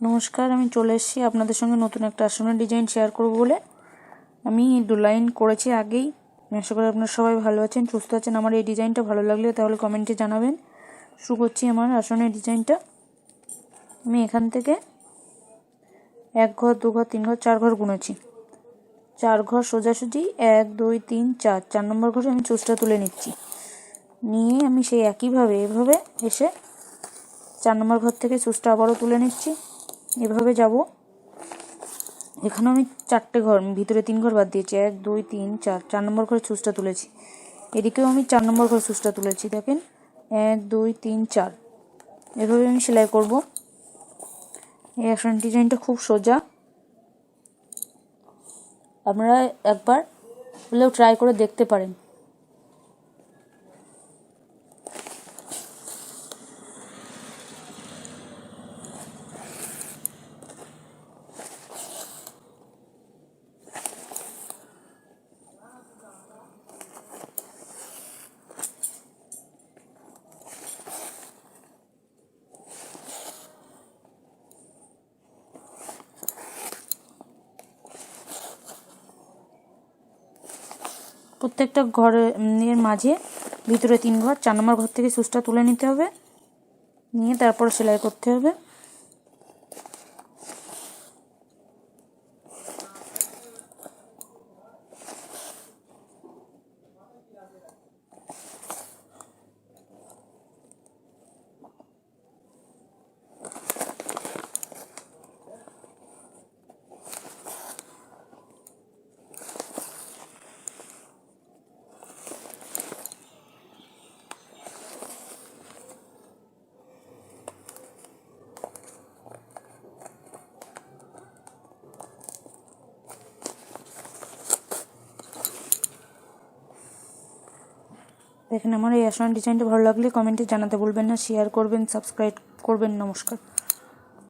নমস্কার, আমি চলে এসেছি আপনাদের সঙ্গে নতুন একটা আসনের ডিজাইন শেয়ার করব বলে। আমি দু লাইন করেছি আগেই। আশা করি আপনারা সবাই ভালো আছেন, সুস্থ আছেন। আমার এই ডিজাইনটা ভালো লাগলে তাহলে কমেন্টে জানাবেন। শুরু করছি আমার আসনের ডিজাইনটা আমি এখান থেকে এক ঘর, দু ঘর, তিন ঘর, চার ঘর গুনেছি। চার ঘর সোজাসুজি, এক, দুই, তিন, চার। চার নম্বর ঘরে আমি চুসটা তুলে নিচ্ছি। নিয়ে আমি সেই একইভাবে, এভাবে এসে চার নম্বর ঘর থেকে চুসটা আবারও তুলে নিচ্ছি। এভাবে যাব। এখানেও আমি চারটে ঘর, ভিতরে তিন ঘর বাদ দিয়েছি। এক, দুই, তিন, চার চার নম্বর ঘরে চুসটা তুলেছি। এদিকেও আমি চার নম্বর ঘরে চুসটা তুলেছি, দেখেন। এক, দুই, তিন, চার। এভাবে আমি সেলাই করব। এই অ্যাকশন ডিজাইনটা খুব সোজা। আপনারা একবার হলেও ট্রাই করে দেখতে পারেন। প্রত্যেকটা ঘরের মাঝে, ভিতরে তিন ঘর, চার নম্বর ঘর থেকে সুচটা তুলে নিতে হবে। নিয়ে তারপর সেলাই করতে হবে। দেখেন, আমার এই আসন ডিজাইনটা ভালো লাগলে কমেন্টে জানাতে বলবেন না শেয়ার করবেন সাবস্ক্রাইব করবেন, নমস্কার।